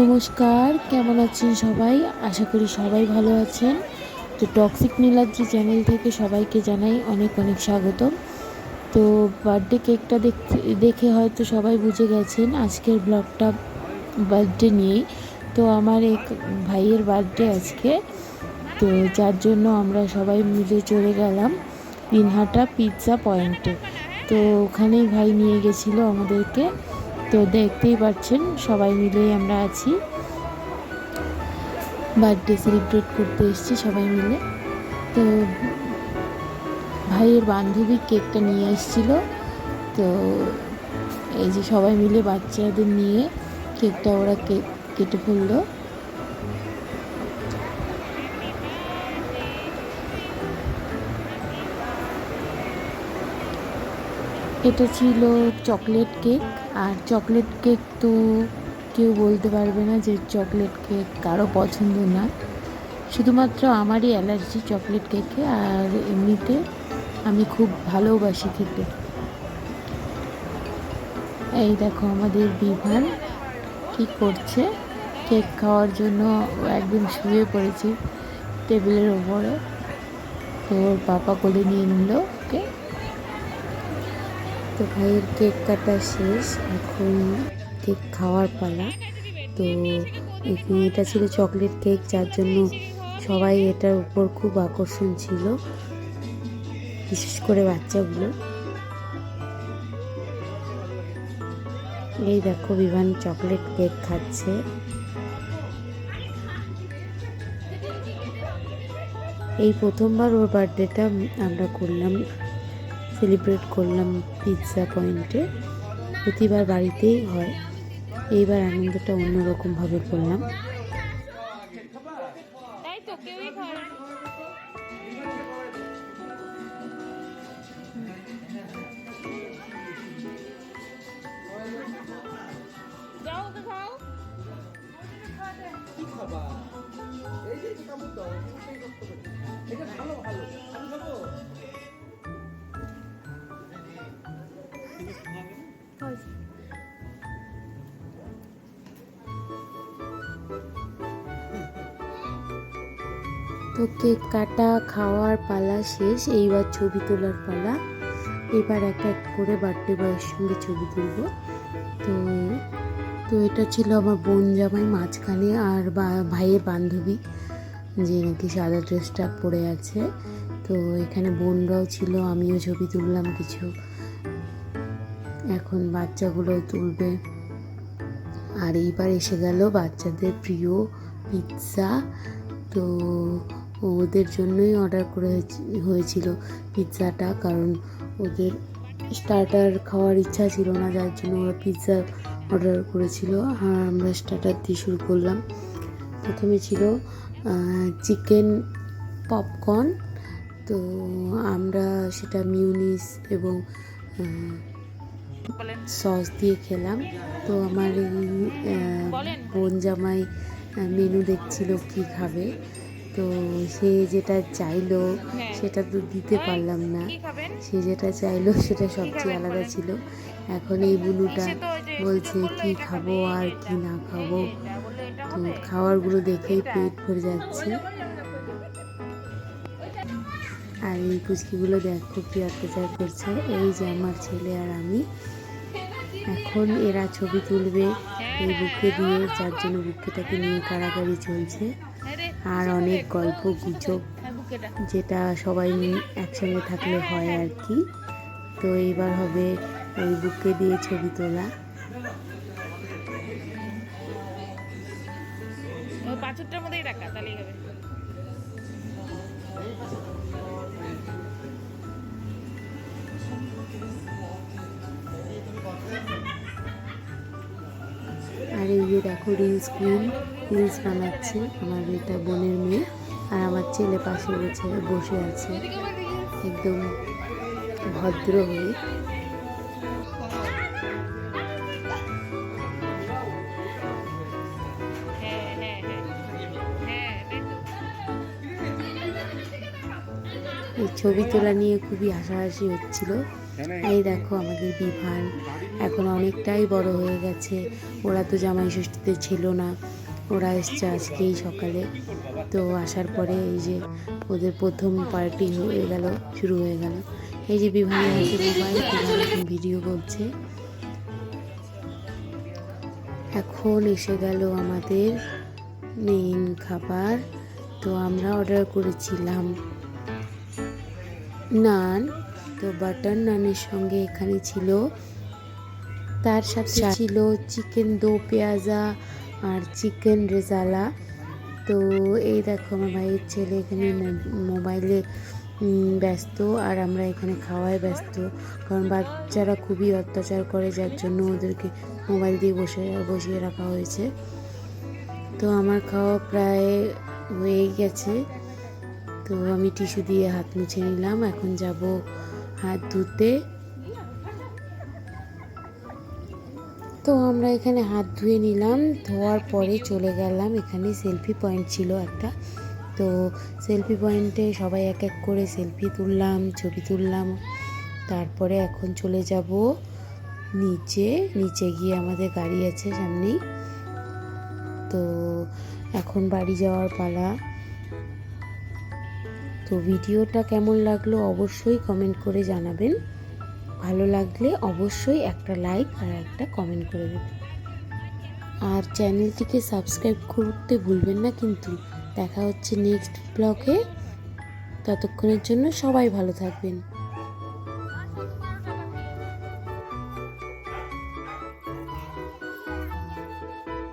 নমস্কার, কেমন আছেন সবাই? আশা করি সবাই ভালো আছেন। তো টক্সিক নীলাদ্রি চ্যানেল থেকে সবাইকে জানাই অনেক অনেক স্বাগত তো বার্থডে কেকটা দেখতে, দেখে হয়তো সবাই বুঝে গেছেন আজকের ব্লগটা বার্থডে নিয়েই। তো আমার এক ভাইয়ের বার্থডে আজকে। তো যার জন্য আমরা সবাই মিলে চলে গেলাম দিনহাটা পিৎজা পয়েন্টে। তো ওখানেই ভাই নিয়ে গেছিল আমাদেরকে। তো দেখতেই পাচ্ছেন, সবাই মিলেই আমরা আছি। বার্থডে সেলিব্রেট করতে এসেছি সবাই মিলে। তো ভাইয়ের বান্ধবী কেকটা নিয়ে এসেছিল। তো এই যে সবাই মিলে বাচ্চাদের নিয়ে কেকটা ওরা কেক কেটে ফেলল। এটা ছিল চকলেট কেক আর চকলেট কেক তো কেউ বলতে পারবে না যে চকলেট কেক কারও পছন্দ না। শুধুমাত্র আমারই অ্যালার্জি চকলেট কেকে আর এমনিতে আমি খুব ভালোবাসি খেতে। এই দেখো আমাদের বিভান কি করছে? কেক খাওয়ার জন্য একদম শুয়ে পড়েছি টেবিলের ওপরে। তো ওর পাপা কোলে নিয়ে নিল ওকে তো ভাইয়ের কেক কাটা শেষ, এখন কেক খাওয়ার পালা। তো এটা ছিল চকলেট কেক, যার জন্য সবাই এটার উপর খুব আকর্ষণ ছিল, বিশেষ করে বাচ্চাগুলো। এই দেখো বিমান চকলেট কেক খাচ্ছে। এই প্রথমবার ওর বার্থডেটা আমরা করলাম সেলিব্রেট করলাম পিৎজা পয়েন্টে প্রতিবার বাড়িতেই হয়। এইবার আনন্দটা অন্যরকমভাবে করলাম। এই যে ভালো ভালো। তো কেক কাটা খাওয়ার পালা শেষ, এইবার ছবি তোলার পালা। এবার এক এক করে বার্থডে বয়ের সঙ্গে ছবি তুলব। তো তো এটা ছিল আমার বোন জামাই মাঝখানে আর ভাইয়ের বান্ধবী, যে নাকি সাদা ড্রেসটা পরে আছে। তো এখানে বোনরাও ছিল, আমিও ছবি তুললাম কিছু। এখন বাচ্চাগুলোও তুলবে। আর এইবার এসে গেল বাচ্চাদের প্রিয় পিৎজা তো ওদের জন্যই অর্ডার করে হয়েছি- হয়েছিল পিৎজাটা কারণ ওদের স্টার্টার খাওয়ার ইচ্ছা ছিল না, যার জন্য ওরা পিৎজা অর্ডার করেছিল। আর আমরা স্টার্টার দিয়ে শুরু করলাম। প্রথমে ছিল চিকেন পপকর্ন তো আমরা সেটা মিউনিস এবং সস দিয়ে খেলাম। তো আমার এই বোন জামাই মেনু দেখছিল কি খাবে। তো সে যেটা চাইলো হ্যাঁ। সেটা তো দিতে পারলাম না। সে যেটা চাইলো সেটা সবচেয়ে আলাদা ছিল। এখন এই বুলুটা বলছে কি খাব আর কি না খাব? তো খাবারগুলো দেখেই পেট ভরে যাচ্ছে। আর এই পুচকিগুলো দেখো কি অত্যাচার করছে। এই যে আমার ছেলে আর আমি। এখন এরা ছবি তুলবে এই বুকে দিয়ে যার জন্য বুকেটাকে নিয়ে কাড়াকাড়ি চলছে। হ্যাঁ আর অনেক গল্প, গুজব যেটা সবাই একসঙ্গে থাকলে হয় আর কি। তো এইবার হবে ওই বুকে দিয়ে ছবি তোলা। ওই যে দেখো রিলস কুইন রিলস বানাচ্ছে আমার এটা বোনের মেয়ে আর আমার ছেলে পাশে বসে বসে আছে। একদম ভদ্র হয়ে এই ছবি তোলা নিয়ে খুবই হাসাহাসি হচ্ছিল। এই দেখো আমাদের বিভান। এখন অনেকটাই বড় হয়ে গেছে। ওরা তো জামাই ষষ্ঠীতে ছিল না। ওরা এসছে আজকেই সকালে। তো আসার পরে এই যে ওদের প্রথম পার্টি হয়ে গেল, শুরু হয়ে গেল। এই যে বিভানের ভিডিও করছে। এখন এসে গেল আমাদের মেইন খাবার। তো আমরা অর্ডার করেছিলাম। নান। তো বাটার নানের সঙ্গে এখানে ছিল তার সাথে ছিল চিকেন দো পেঁয়াজা আর চিকেন রেজালা। তো এই দেখো আমার ভাইয়ের ছেলে এখানে মোবাইলে ব্যস্ত আর আমরা এখানে খাওয়ায় ব্যস্ত। কারণ বাচ্চারা খুবই অত্যাচার করে যার জন্য ওদেরকে মোবাইল দিয়ে বসে বসিয়ে রাখা হয়েছে। তো আমার খাওয়া প্রায় হয়েই গেছে। তো আমি টিস্যু দিয়ে হাত মুছে নিলাম। এখন যাব হাত ধুতে। তো আমরা এখানে হাত ধুয়ে নিলাম, ধোয়ার পরে চলে গেলাম। এখানে সেলফি পয়েন্ট ছিল একটা। তো সেলফি পয়েন্টে সবাই এক এক করে সেলফি তুললাম, ছবি তুললাম। তারপরে এখন চলে যাব নিচে। নিচে গিয়ে আমাদের গাড়ি আছে সামনেই। তো এখন বাড়ি যাওয়ার পালা। তো ভিডিওটা কেমন লাগল অবশ্যই কমেন্ট করে জানাবেন। ভালো লাগলে অবশ্যই একটা লাইক আর একটা কমেন্ট করে দেবেন। আর চ্যানেলটিকে সাবস্ক্রাইব করতে ভুলবেন না কিন্তু। দেখা হচ্ছে নেক্সট ব্লগে ততক্ষণের জন্য সবাই ভালো থাকবেন।